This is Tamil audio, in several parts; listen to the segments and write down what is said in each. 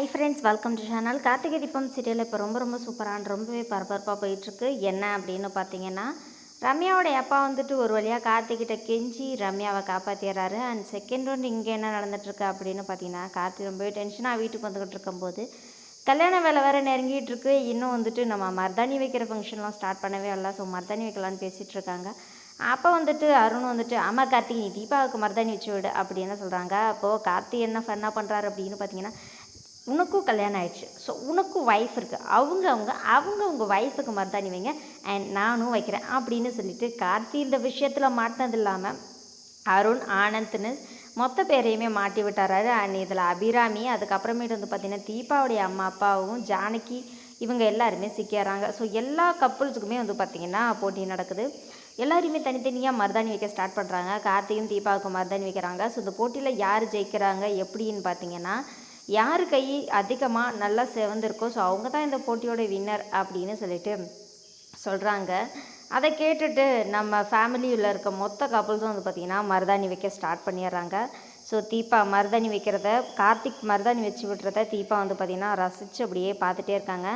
Hi friends welcome to channel Karthigai Deepam serial இப்போ ரொம்ப ரொம்ப சூப்பரான ரொம்பவே பரபரப்பாக போயிட்டுருக்கு. என்ன அப்படின்னு பார்த்தீங்கன்னா ரம்யாவோடைய அப்பா வந்துட்டு ஒரு வழியாக கார்த்திகிட்ட கெஞ்சி ரம்யாவை காப்பாற்றிடுறாரு அண்ட் செகண்ட் ரவுண்ட் இங்கே என்ன நடந்துட்டுருக்கு அப்படின்னு பார்த்தீங்கன்னா கார்த்திக் ரொம்பவே டென்ஷனாக வீட்டுக்கு வந்துக்கிட்டு இருக்கும்போது கல்யாண வேலை வேறு நெருங்கிட்டு இருக்கு இன்னும் வந்துட்டு நம்ம மருதாணி வைக்கிற ஃபங்க்ஷன்லாம் ஸ்டார்ட் பண்ணவே இல்லை. ஸோ மருதாணி வைக்கலான்னு பேசிகிட்டு இருக்காங்க. அப்போ வந்துட்டு அருண் வந்துட்டு அம்மா கார்த்திக் நீ தீபாவுக்கு மருதாணி வச்சு விடு அப்படின்னு சொல்கிறாங்க அப்போது கார்த்தி என்ன ஃபன்னாக பண்ணுறாரு அப்படின்னு பார்த்தீங்கன்னா உனக்கும் கல்யாணம் ஆயிடுச்சு. ஸோ உனக்கும் ஒய்ஃப் இருக்குது அவங்க அவங்க அவங்க மாதிரி தான் மருதாணி வைங்க. அண்ட் நானும் வைக்கிறேன் அப்படின்னு சொல்லிட்டு கார்த்தி இந்த விஷயத்தில் மாட்டினது இல்லாமல் அருண் ஆனந்த்னு மொத்த பேரையுமே மாட்டி விட்டாராரு அண்ட் இதில் அபிராமி அதுக்கப்புறமேட்டு வந்து பார்த்திங்கன்னா தீபாவுடைய அம்மா அப்பாவும் ஜானகி இவங்க எல்லாருமே சிக்கிடுறாங்க ஸோ எல்லா கப்புள்ஸுக்குமே வந்து பார்த்திங்கன்னா போட்டி நடக்குது. எல்லாருமே தனித்தனியாக மருதாணி வைக்க ஸ்டார்ட் பண்ணுறாங்க கார்த்தியும் தீபாவுக்கும் மருதாணி வைக்கிறாங்க. ஸோ இந்த போட்டியில் யார் ஜெயிக்கிறாங்க எப்படின்னு பார்த்தீங்கன்னா யார் கை அதிகமாக நல்லா செவந்திருக்கோ ஸோ அவங்க தான் இந்த போட்டியோட வின்னர் அப்படின்னு சொல்லிட்டு சொல்கிறாங்க அதை கேட்டுட்டு நம்ம ஃபேமிலியில் இருக்க மொத்த கப்புள்ஸும் வந்து பார்த்திங்கன்னா மருதாணி வைக்க ஸ்டார்ட் பண்ணிடுறாங்க. ஸோ தீபா மருதாணி வைக்கிறத கார்த்திக் மருதாணி வச்சு விட்றத தீபா வந்து பார்த்திங்கன்னா ரசித்து அப்படியே பார்த்துட்டே இருக்காங்க.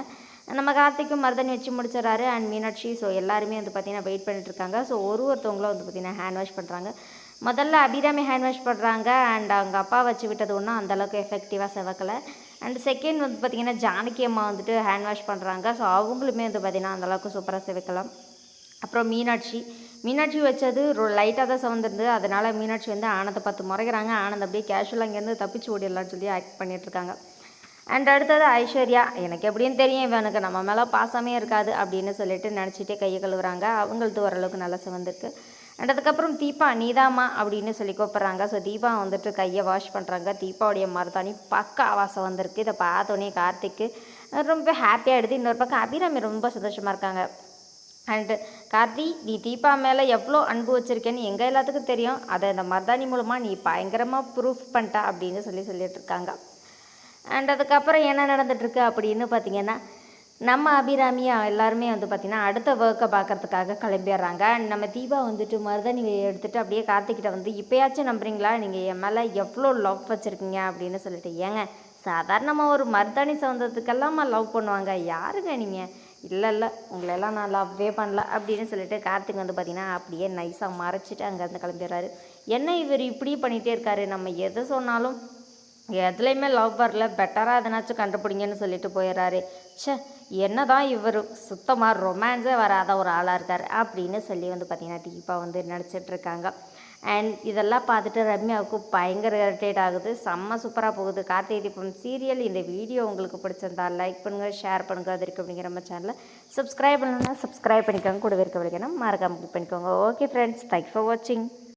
நம்ம கார்த்திக்கும் மருதாணி வச்சு முடிச்சிடறாரு அண்ட் மீனாட்சி. ஸோ எல்லாருமே வந்து பார்த்திங்கன்னா வெயிட் பண்ணிட்டு இருக்காங்க. ஸோ ஒரு ஒருத்தவங்களும் வந்து பார்த்திங்கன்னா ஹேண்ட் வாஷ் பண்ணுறாங்க முதல்ல அபிராமி ஹேண்ட் வாஷ் பண்ணுறாங்க அண்ட் அவங்க அப்பா வச்சு விட்டது ஒன்றும் அந்தளவுக்கு எஃபெக்டிவாக செவக்கலை. அண்ட் செகண்ட் வந்து பார்த்திங்கன்னா ஜானகி அம்மா வந்துட்டு ஹேண்ட் வாஷ் பண்ணுறாங்க ஸோ அவங்களுமே வந்து பார்த்திங்கன்னா அந்தளவுக்கு சூப்பராக செவக்கலாம். அப்புறம் மீனாட்சி. மீனாட்சி வச்சது லைட்டாக தான் சவந்திருந்தது. அதனால் மீனாட்சி வந்து ஆனந்தை பார்த்து முறைக்கிறாங்க ஆனந்த் அப்படியே கேஷுவலாக இங்கேருந்து தப்பிச்சு ஓடிடலான்னு சொல்லி ஆக்ட் பண்ணிகிட்ருக்காங்க அண்ட் அடுத்தது ஐஸ்வர்யா. எனக்கு எப்படின்னு தெரியும் இவனுக்கு நம்ம மேலே பாசமே இருக்காது அப்படின்னு சொல்லிட்டு நினச்சிட்டே கையை கழுவுறாங்க. அவங்களது ஓரளவுக்கு நல்லா சிவந்திருக்கு. அண்ட் அதுக்கப்புறம் தீபா நீதாமா அப்படின்னு சொல்லி கூப்பிட்றாங்க. ஸோ தீபா வந்துட்டு கையை வாஷ் பண்ணுறாங்க தீபாவுடைய மருதாணி பக்கா வாசம் வந்திருக்கு. இதை பார்த்தோன்னே கார்த்திக்கு ரொம்ப ஹாப்பியாக எடுத்து இன்னொரு பக்கம் அபிராமி ரொம்ப சந்தோஷமாக இருக்காங்க. அண்டு கார்த்தி நீ தீபா மேலே எவ்வளோ அன்பு வச்சுருக்கேன்னு எங்கள் எல்லாத்துக்கும் தெரியும். அதை இந்த மருதாணி மூலமாக நீ பயங்கரமாக ப்ரூஃப் பண்ணிட்ட அப்படின்னு சொல்லி சொல்லிட்டு இருக்காங்க. அண்ட் அதுக்கப்புறம் என்ன நடந்துட்டுருக்கு அப்படின்னு பார்த்தீங்கன்னா நம்ம அபிராமியா எல்லாருமே வந்து பார்த்திங்கன்னா அடுத்த ஒர்க்கை பார்க்கறதுக்காக கிளம்பிடுறாங்க. அண்ட் நம்ம தீபா வந்துட்டு மருதனி எடுத்துகிட்டு அப்படியே கார்த்திக்கிட்ட வந்து இப்போயாச்சும் நம்புறீங்களா? நீங்கள் என் மேலே எவ்வளோ லவ் வச்சுருக்கீங்க? அப்படின்னு சொல்லிட்டு ஏங்க சாதாரணமாக ஒரு மருதாணி சவுந்ததுக்கெல்லாம் லவ் பண்ணுவாங்க? யாருங்க நீங்கள் இல்லை இல்லை உங்களெல்லாம் நான் லவ்வே பண்ணல அப்படின்னு சொல்லிட்டு கார்த்திக் வந்து பார்த்திங்கன்னா அப்படியே நைஸாக மறைச்சிட்டு அங்கேருந்து கிளம்பிடுறாரு. என்ன இவர் இப்படி பண்ணிகிட்டே இருக்காரு? நம்ம எதை சொன்னாலும் எதுலேயுமே லவ் வரல. பெட்டராக எதனாச்சும் கண்டுபிடிங்கன்னு சொல்லிட்டு போயிடுறாரு ச்சே என்ன தான் இவர் சுத்தமாக ரொமான்ஸே வராத ஒரு ஆளாக இருக்கார் அப்படின்னு சொல்லி வந்து பார்த்திங்கன்னா தீபா வந்து நினச்சிட்டு இருக்காங்க. அண்ட் இதெல்லாம் பார்த்துட்டு ரம்யாவுக்கு பயங்கர இரிட்டேட் ஆகுது. செம்ம சூப்பராக போகுது. கார்த்திகை தீபம் சீரியல் இந்த வீடியோ உங்களுக்கு பிடிச்சிருந்தா லைக் பண்ணுங்கள் ஷேர் பண்ணுங்கள் அது இருக்கு அப்படிங்கிற நம்ம சேனலை சப்ஸ்கிரைப் பண்ணணும்னா சப்ஸ்கிரைப் பண்ணிக்கோங்க. கூட இருக்க வரைக்கும் மறக்காம பண்ணிக்கோங்க. ஓகே ஃப்ரெண்ட்ஸ் தேங்க்ஸ் ஃபார் வாட்சிங்